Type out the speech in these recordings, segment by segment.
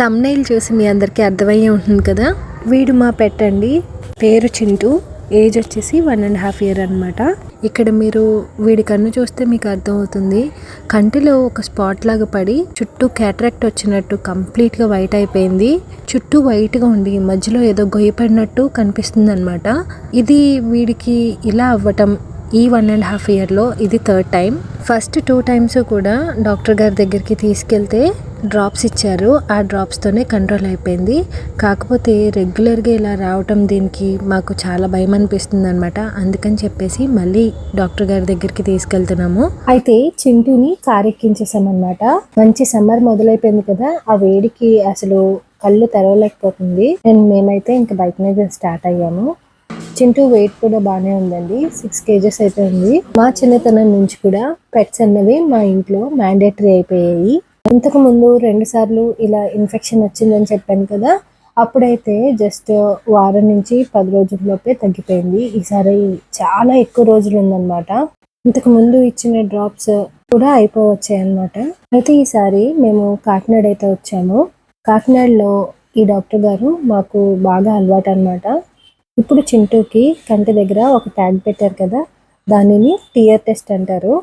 Thumbnail చూసి మీ అందరికీ అర్థమయ్యే ఉంటుంది కదా? వీడు మా పెట్టండి పేరు చింటూ. ఏజ్ వచ్చేసి వన్ అండ్ హాఫ్ ఇయర్ అనమాట ఇక్కడ మీరు వీడి కన్ను చూస్తే మీకు అర్థమవుతుంది. కంటిలో ఒక స్పాట్ లాగా పడి చుట్టూ క్యాట్రాక్ట్ వచ్చినట్టు కంప్లీట్గా వైట్ అయిపోయింది. చుట్టూ వైట్గా ఉండి మధ్యలో ఏదో గొయ్యి పడినట్టు కనిపిస్తుంది అనమాట ఇది వీడికి ఇలా అవ్వటం ఈ వన్ అండ్ హాఫ్ ఇయర్లో ఇది third time first two times కూడా డాక్టర్ గారి దగ్గరికి తీసుకెళ్తే డ్రాప్స్ ఇచ్చారు. ఆ డ్రాప్స్తోనే కంట్రోల్ అయిపోయింది. కాకపోతే రెగ్యులర్గా ఇలా రావటం దీనికి మాకు చాలా భయం అనిపిస్తుంది అనమాట అందుకని చెప్పేసి మళ్ళీ డాక్టర్ గారి దగ్గరికి తీసుకెళ్తున్నాము. అయితే చింటూని కారెక్కించేసామన్నమాట. మంచి సమ్మర్ మొదలైపోయింది కదా ఆ వేడికి అసలు కళ్ళు తెరవలేకపోతుంది. అండ్ మేమైతే ఇంకా బైక్ మీద స్టార్ట్ అయ్యాము. చింటూ వెయిట్ కూడా బాగానే ఉందండి. సిక్స్ కేజెస్ అయితే ఉంది. మా చిన్నతనం నుంచి కూడా పెట్స్ అన్నవి మా ఇంట్లో మ్యాండేటరీ అయిపోయాయి. ఇంతకు ముందు రెండు సార్లు ఇలా ఇన్ఫెక్షన్ వచ్చిందని చెప్పాను కదా అప్పుడైతే జస్ట్ వారం నుంచి పది రోజుల్లోపే తగ్గిపోయింది. ఈసారి చాలా ఎక్కువ రోజులు ఉందన్నమాట. ఇంతకు ముందు ఇచ్చిన డ్రాప్స్ కూడా అయిపోవచ్చాయి అనమాట అయితే ఈసారి మేము కాకినాడ అయితే వచ్చాము. కాకినాడలో ఈ డాక్టర్ గారు మాకు బాగా అలవాటు అనమాట ఇప్పుడు చింటూకి కంటి దగ్గర ఒక ట్యాగ్ పెట్టారు కదా దానిని టియర్ టెస్ట్ అంటారు.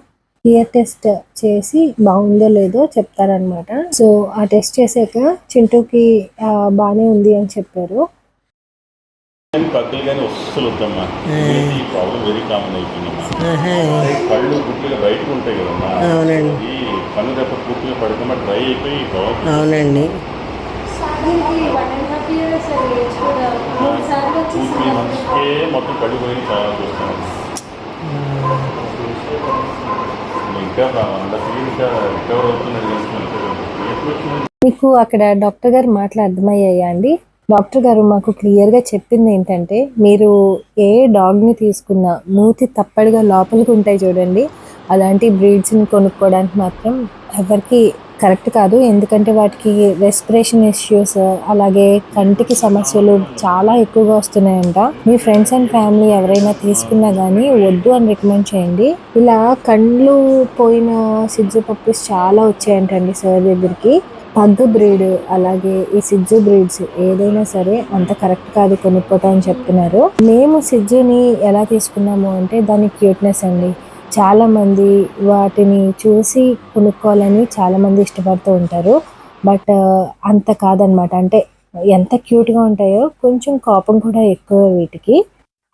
టియర్ టెస్ట్ చేసి బాగుందో లేదో చెప్తారనమాట సో ఆ టెస్ట్ చేసాక చింటూకి బాగానే ఉంది అని చెప్పారు. కానీ పక్కలు కానీ అస్సలు వద్దమ్మా ఈ ప్రాబ్లం వెరీ కామన్ అయిపోయిందమ్మా. కళ్ళు గుడ్లుగా బయటకు ఉంటాయి కదమ్మా. అవునండి. ఈ కన్ను దెబ్బ పూర్తిగా పడకుండా డ్రై అయిపోయి ప్రాబ్లం అవునండి. టూ త్రీ మంత్స్కే మొత్తం చాలా చూస్తాను ఇంకా అందరికీ ఇంకా రికవర్ అవుతున్నది మీకు అక్కడ డాక్టర్ గారు మాటలు అర్థమయ్యాయా అండి? డాక్టర్ గారు మాకు క్లియర్గా చెప్పింది ఏంటంటే మీరు ఏ డాగ్ని తీసుకున్నా మూతి తప్పడిగా లోపలికి ఉంటాయి చూడండి. అలాంటి బ్రీడ్స్ని కొనుక్కోవడానికి మాత్రం ఎవరికి కరెక్ట్ కాదు. ఎందుకంటే వాటికి రెస్పిరేషన్ ఇష్యూస్ అలాగే కంటికి సమస్యలు చాలా ఎక్కువగా వస్తున్నాయంట. మీ ఫ్రెండ్స్ అండ్ ఫ్యామిలీ ఎవరైనా తీసుకున్నా కానీ వద్దు అని రికమెండ్ చేయండి. ఇలా కళ్ళు పోయిన సిజ్జు పప్పీస్ చాలా వచ్చాయంటండి సార్ దగ్గరికి. పగ్గు బ్రీడ్ అలాగే ఈ సిజ్జు బ్రీడ్స్ ఏదైనా సరే అంత కరెక్ట్ కాదు కొనుక్కోవటం అని చెప్తున్నారు. మేము సిజ్జుని ఎలా తీసుకున్నాము అంటే దాని క్యూట్నెస్ అండి. చాలామంది వాటిని చూసి కొనుక్కోవాలని చాలామంది ఇష్టపడుతూ ఉంటారు. బట్ అంత కాదనమాట అంటే ఎంత క్యూట్గా ఉంటాయో కొంచెం కోపం కూడా ఎక్కువ వీటికి.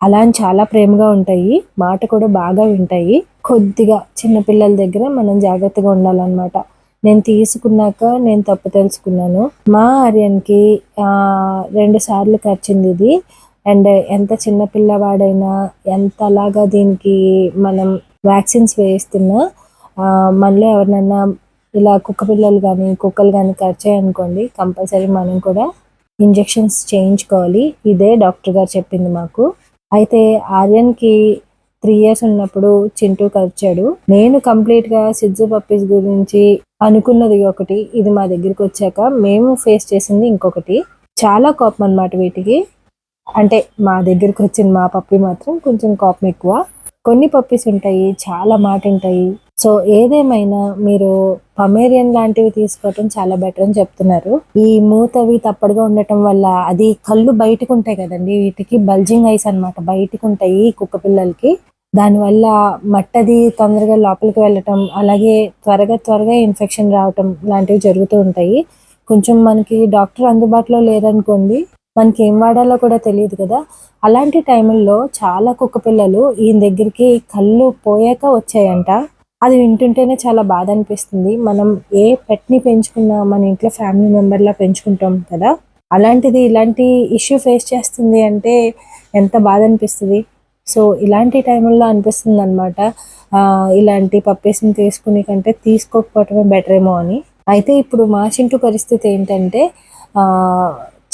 అలా అని చాలా ప్రేమగా ఉంటాయి. మాట కూడా బాగా వింటాయి. కొద్దిగా చిన్నపిల్లల దగ్గర మనం జాగ్రత్తగా ఉండాలన్నమాట. నేను తీసుకున్నాక నేను తప్పు తెలుసుకున్నాను. మా ఆర్యన్కి రెండు సార్లు ఖర్చింది ఇది. అండ్ ఎంత చిన్నపిల్లవాడైనా ఎంతలాగా దీనికి మనం వ్యాక్సిన్స్ వేయిస్తున్నా మనలో ఎవరినైనా ఇలా కుక్క పిల్లలు కానీ కుక్కలు కానీ ఖర్చాయి అనుకోండి కంపల్సరీ మనం కూడా ఇంజెక్షన్స్ చేయించుకోవాలి. ఇదే డాక్టర్ గారు చెప్పింది మాకు. అయితే ఆర్యన్కి త్రీ ఇయర్స్ ఉన్నప్పుడు చింటూ కరిచాడు. నేను కంప్లీట్గా సిడ్జు పప్పీస్ గురించి అనుకున్నది ఒకటి ఇది మా దగ్గరికి వచ్చాక మేము ఫేస్ చేసింది ఇంకొకటి. చాలా కోపం అనమాట వీటికి. అంటే మా దగ్గరికి వచ్చిన మా పప్పి మాత్రం కొంచెం కోపం ఎక్కువ. కొన్ని పప్పీస్ ఉంటాయి చాలా మాట ఉంటాయి సో ఏదేమైనా మీరు పమేరియన్ లాంటివి తీసుకోవటం చాలా బెటర్ అని చెప్తున్నారు. ఈ మూతవి తప్పడుగా ఉండటం వల్ల అది కళ్ళు బయటకు ఉంటాయి కదండి. వీటికి బల్జింగ్ ఐస్ అన్నమాట. బయటకు ఉంటాయి కుక్క పిల్లలకి. దానివల్ల మట్టది తొందరగా లోపలికి వెళ్ళటం అలాగే త్వరగా త్వరగా ఇన్ఫెక్షన్ రావటం లాంటివి జరుగుతూ ఉంటాయి. కొంచెం మనకి డాక్టర్ అందుబాటులో లేదనుకోండి మనకి ఏం వాడాలో కూడా తెలియదు కదా. అలాంటి టైంలో చాలా కుక్క పిల్లలు ఈయన దగ్గరికి కళ్ళు పోయాక వచ్చాయంట. అది వింటుంటేనే చాలా బాధ అనిపిస్తుంది. మనం ఏ పెట్ని పెంచుకున్నా మన ఇంట్లో ఫ్యామిలీ మెంబర్లా పెంచుకుంటాం కదా. అలాంటిది ఇలాంటి ఇష్యూ ఫేస్ చేస్తుంది అంటే ఎంత బాధ అనిపిస్తుంది. సో ఇలాంటి టైంలో అనిపిస్తుంది అనమాట ఇలాంటి పప్పీస్ని తీసుకునే కంటే తీసుకోకపోవటమే బెటర్ ఏమో అని. అయితే ఇప్పుడు మా చింటూ పరిస్థితి ఏంటంటే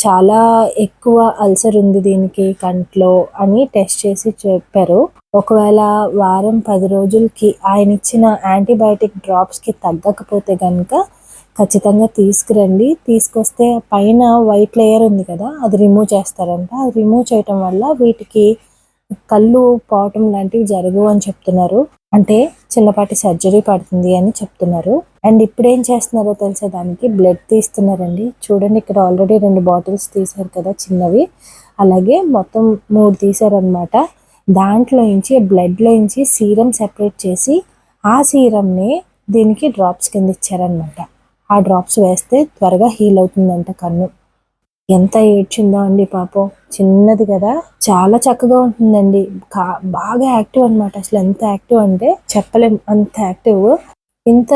చాలా ఎక్కువ అల్సర్ ఉంది దీనికి కంట్లో అని టెస్ట్ చేసి చెప్పారు. ఒకవేళ వారం పది రోజులకి ఆయన ఇచ్చిన యాంటీబయాటిక్ డ్రాప్స్కి తగ్గకపోతే కనుక ఖచ్చితంగా తీసుకురండి. తీసుకొస్తే పైన వైట్ లేయర్ ఉంది కదా అది రిమూవ్ చేస్తారంట. అది రిమూవ్ చేయటం వల్ల వీటికి కళ్ళు పోవటం లాంటివి జరగవు అని చెప్తున్నారు. అంటే చిన్నపాటి సర్జరీ పడుతుంది అని చెప్తున్నారు. అండ్ ఇప్పుడు ఏం చేస్తున్నారో తెలిసే దానికి బ్లడ్ తీస్తున్నారండి. చూడండి ఇక్కడ ఆల్రెడీ రెండు బాటిల్స్ తీశారు కదా చిన్నవి. అలాగే మొత్తం మూడు తీశారనమాట దాంట్లో నుంచి బ్లడ్లో నుంచి సీరం సెపరేట్ చేసి ఆ సీరంని దీనికి డ్రాప్స్ కింద ఇచ్చారనమాట ఆ డ్రాప్స్ వేస్తే త్వరగా హీల్ అవుతుందంట కన్ను. ఎంత ఏడ్చిందో అండి పాపం. చిన్నది కదా. చాలా చక్కగా ఉంటుందండి. బాగా యాక్టివ్ అన్నమాట. అసలు ఎంత యాక్టివ్ అంటే చెప్పలేం. అంత యాక్టివ్. ఇంత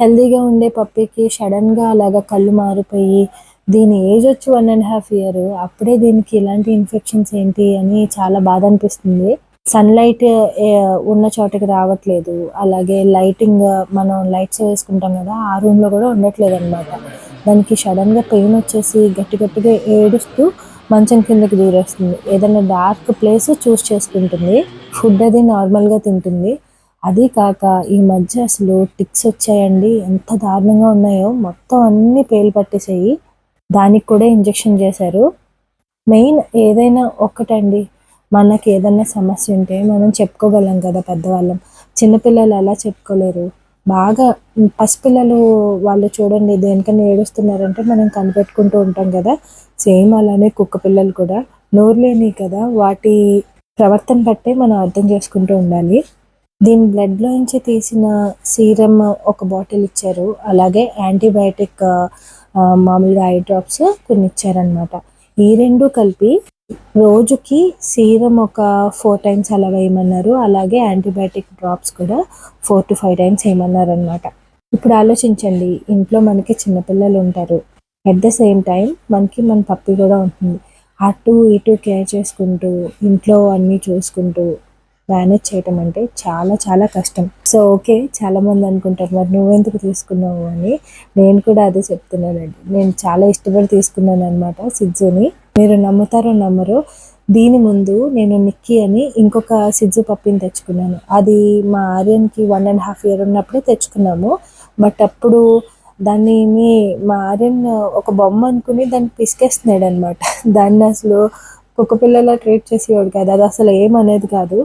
హెల్దీగా ఉండే పప్పీకి సడన్గా అలాగా కళ్ళు మారిపోయి దీని ఏజ్ వచ్చి వన్ అండ్ హాఫ్ ఇయర్ అప్పుడే దీనికి ఇలాంటి ఇన్ఫెక్షన్స్ ఏంటి అని చాలా బాధ అనిపిస్తుంది. సన్లైట్ ఉన్న చోటకి రావట్లేదు. అలాగే లైటింగ్ మనం లైట్స్ వేసుకుంటాం కదా ఆ రూమ్లో కూడా ఉండట్లేదు అనమాట దానికి సడన్గా పెయిన్ వచ్చేసి గట్టి గట్టిగా ఏడుస్తూ మంచం కిందకి దూరేస్తుంది. ఏదైనా డార్క్ ప్లేస్ చూస్ చేసుకుంటుంది. ఫుడ్ అది నార్మల్గా తింటుంది. అది కాక ఈ మధ్య అసలు టిక్స్ వచ్చాయండి. ఎంత దారుణంగా ఉన్నాయో. మొత్తం అన్ని పేలు పట్టేసాయి. దానికి కూడా ఇంజెక్షన్ చేశారు. మెయిన్ ఏదైనా ఒక్కటండి. మనకి ఏదైనా సమస్య ఉంటే మనం చెప్పుకోగలం కదా పెద్దవాళ్ళం. చిన్నపిల్లలు ఎలా చెప్పుకోలేరు. బాగా పసిపిల్లలు వాళ్ళు చూడండి దేనికన్నా ఏడుస్తున్నారంటే మనం కనిపెట్టుకుంటూ ఉంటాం కదా. సేమ్ అలానే కుక్క పిల్లలు కూడా. నోరులేని కదా వాటి ప్రవర్తన బట్టే మనం అర్థం చేసుకుంటూ ఉండాలి. దీని బ్లడ్లోంచి తీసిన సీరం ఒక బాటిల్ ఇచ్చారు. అలాగే యాంటీబయాటిక్ మామూలుగా ఐ డ్రాప్స్ కొన్ని ఇచ్చారనమాట ఈ రెండు కలిపి రోజుకి సీరం ఒక ఫోర్ టైమ్స్ అలా వేయమన్నారు. అలాగే యాంటీబయాటిక్ డ్రాప్స్ కూడా ఫోర్ టు ఫైవ్ టైమ్స్ వేయమన్నారు అనమాట ఇప్పుడు ఆలోచించండి ఇంట్లో మనకి చిన్నపిల్లలు ఉంటారు. అట్ ద సేమ్ టైం మనకి మన పప్పి కూడా ఉంటుంది. అటు ఇటు కేర్ చేసుకుంటూ ఇంట్లో అన్నీ చూసుకుంటూ మేనేజ్ చేయటం అంటే చాలా చాలా కష్టం. సో ఓకే చాలామంది అనుకుంటారు మరి నువ్వెందుకు తీసుకున్నావు? అని. నేను కూడా అదే చెప్తున్నానండి. నేను చాలా ఇష్టపడి తీసుకున్నాను అనమాట సిజ్జుని. మీరు నమ్ముతారో నమ్మరో దీని ముందు నేను నిక్కీ అని ఇంకొక సిజ్జు పప్పిని తెచ్చుకున్నాను. అది మా ఆర్యన్కి వన్ అండ్ హాఫ్ ఇయర్ ఉన్నప్పుడే తెచ్చుకున్నాము. బట్ అప్పుడు దాన్ని మా ఆర్యన్ ఒక బొమ్మ అనుకుని దాన్ని పిసికేస్తున్నాడు అనమాట దాన్ని అసలు కుక్క పిల్లలా ట్రీట్ చేసేవాడు కాదు. అది అసలు ఏమనేది కాదు.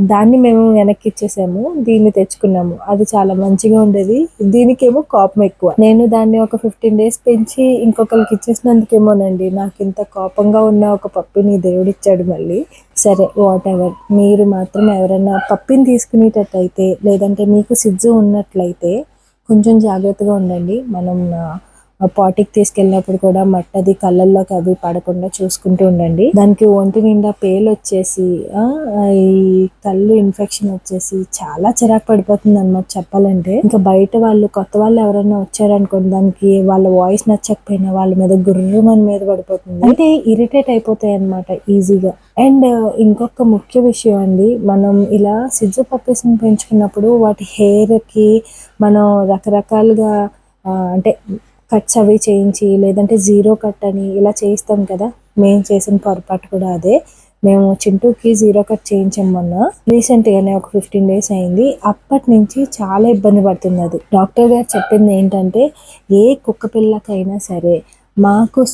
దాన్ని మేము వెనక్కి ఇచ్చేసాము దీన్ని తెచ్చుకున్నాము. అది చాలా మంచిగా ఉండేది. దీనికేమో కోపం ఎక్కువ. నేను దాన్ని ఒక ఫిఫ్టీన్ డేస్ పెంచి ఇంకొకరికి ఇచ్చేసినందుకేమోనండి నాకు ఇంత కోపంగా ఉన్న ఒక పప్పిని దేవుడిచ్చాడు మళ్ళీ. సరే వాట్ ఎవర్ మీరు మాత్రం ఎవరైనా పప్పిని తీసుకునేటట్టయితే లేదంటే మీకు సిజ్జు ఉన్నట్లయితే కొంచెం జాగ్రత్తగా ఉండండి. మనం పాటికి తీసుకెళ్ళినప్పుడు కూడా మట్టది కళ్ళల్లోకి అవి పడకుండా చూసుకుంటూ ఉండండి. దానికి ఒంటి నిండా పేలు వచ్చేసి ఈ కళ్ళు ఇన్ఫెక్షన్ వచ్చేసి చాలా చిరాకు పడిపోతుంది అనమాట చెప్పాలంటే. ఇంకా బయట వాళ్ళు కొత్త వాళ్ళు ఎవరైనా వచ్చారనుకోండి దానికి వాళ్ళ వాయిస్ నచ్చకపోయినా వాళ్ళ మీద గుర్రమని మీద పడిపోతుంది. అంటే ఇరిటేట్ అయిపోతాయి అనమాట ఈజీగా. అండ్ ఇంకొక ముఖ్య విషయం అండి మనం ఇలా సిజ్జు పప్పీస్ని పెంచుకున్నప్పుడు వాటి హెయిర్కి మనం రకరకాలుగా అంటే కట్స్ అవి చేయించి లేదంటే జీరో కట్ అని ఇలా చేయిస్తాం కదా. మేము చేసిన పొరపాటు కూడా అదే. మేము చింటూకి జీరో కట్ చేయించాం మొన్న. రీసెంట్గానే ఒక ఫిఫ్టీన్ డేస్ అయింది. అప్పటి నుంచి చాలా ఇబ్బంది పడుతుంది అది. డాక్టర్ గారు చెప్పింది ఏంటంటే ఏ కుక్క పిల్లకైనా సరే మాకు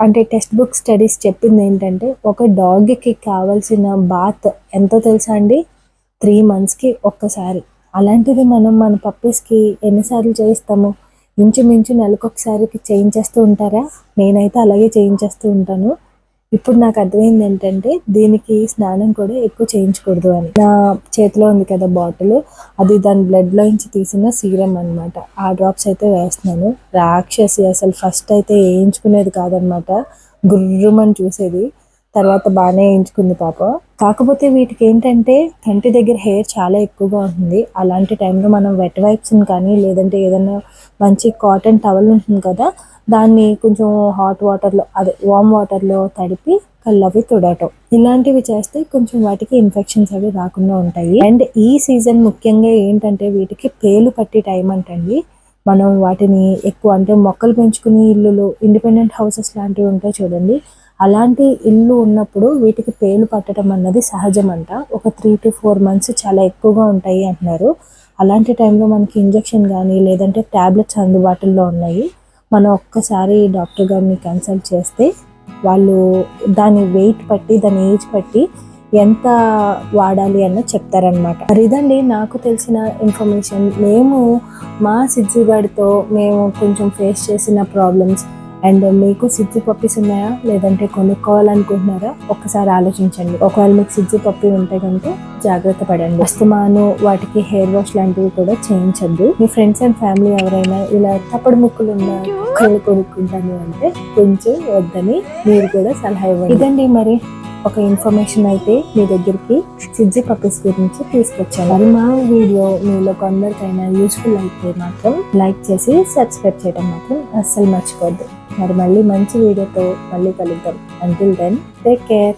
అంటే టెక్స్ట్ బుక్ స్టడీస్ చెప్పింది ఏంటంటే ఒక డాగ్కి కావాల్సిన బాత్ ఎంతో తెలుసా అండి? త్రీ మంత్స్కి ఒక్కసారి. అలాంటిది మనం మన పప్పీస్కి ఎన్నిసార్లు చేయిస్తాము? ఇంచుమించు నెలకొకసారికి చేయించేస్తూ ఉంటారా? నేనైతే అలాగే చేయించేస్తూ ఉంటాను. ఇప్పుడు నాకు అర్థమైంది ఏంటంటే దీనికి స్నానం కూడా ఎక్కువ చేయించకూడదు అని. నా చేతిలో ఉంది కదా బాటిల్ అది దాని బ్లడ్లో నుంచి తీసిన సీరం అన్నమాట. ఆ డ్రాప్స్ అయితే వేస్తున్నాను. రాక్షసి అసలు ఫస్ట్ అయితే వేయించుకునేది కాదనమాట గుర్రుమని చూసేది. తర్వాత బాగానే వేయించుకుంది పాప. కాకపోతే వీటికి ఏంటంటే కంటి దగ్గర హెయిర్ చాలా ఎక్కువగా ఉంటుంది. అలాంటి టైంలో మనం వెట్ వైప్స్ని కానీ లేదంటే ఏదైనా మంచి కాటన్ టవల్ ఉంటుంది కదా దాన్ని కొంచెం హాట్ వాటర్లో అదే వామ్ వాటర్లో తడిపి కళ్ళు అవి తుడటం ఇలాంటివి చేస్తే కొంచెం వాటికి ఇన్ఫెక్షన్స్ అవి రాకుండా ఉంటాయి. అండ్ ఈ సీజన్ ముఖ్యంగా ఏంటంటే వీటికి పేలు పట్టే టైం అంటండి. మనం వాటిని ఎక్కువ అంటే మొక్కలు పెంచుకునే ఇల్లులు ఇండిపెండెంట్ హౌసెస్ లాంటివి ఉంటాయి చూడండి. అలాంటి ఇల్లు ఉన్నప్పుడు వీటికి పేలు పట్టడం అన్నది సహజం అంట ఒక త్రీ టు ఫోర్ మంత్స్ చాలా ఎక్కువగా ఉంటాయి అంటున్నారు. అలాంటి టైంలో మనకి ఇంజెక్షన్ కానీ లేదంటే ట్యాబ్లెట్స్ అందుబాటులో ఉన్నాయి. మనం ఒక్కసారి డాక్టర్ గారిని కన్సల్ట్ చేస్తే వాళ్ళు దాని వెయిట్ బట్టి దాని ఏజ్ బట్టి ఎంత వాడాలి అన్న చెప్తారనమాట మరి ఇదండి నాకు తెలిసిన ఇన్ఫర్మేషన్ మేము మా సిజ్జుగాడితో మేము కొంచెం ఫేస్ చేసిన ప్రాబ్లమ్స్ అండ్ మీకు సిజ్జి పప్పీస్ ఉన్నాయా? లేదంటే కొనుక్కోవాలనుకుంటున్నారా? ఒక్కసారి ఆలోచించండి. ఒకవేళ మీకు సిజ్జి పప్పి ఉంటే కనుక జాగ్రత్త పడండి. అస్తమాను వాటికి హెయిర్ వాష్ లాంటివి కూడా చేయించద్దు. మీ ఫ్రెండ్స్ అండ్ ఫ్యామిలీ ఎవరైనా ఇలా తప్పుడు ముక్కులు ఉన్న కుక్కలు కొనుక్కుంటాను అంటే కొంచెం వద్దని మీరు కూడా సలహా ఇవ్వండి. ఇదండి మరి ఒక ఇన్ఫర్మేషన్ అయితే మీ దగ్గరికి సిజ్జి పప్పీస్ గురించి తీసుకొచ్చాను. అది మా వీడియో మీలో కొందరికైనా యూస్ఫుల్ అయితే మాత్రం లైక్ చేసి సబ్స్క్రైబ్ చేయడం మాత్రం అస్సలు మర్చిపోద్దు. మరి మళ్ళీ మంచి వీడియోతో మళ్ళీ కలుద్దాం. Until then take care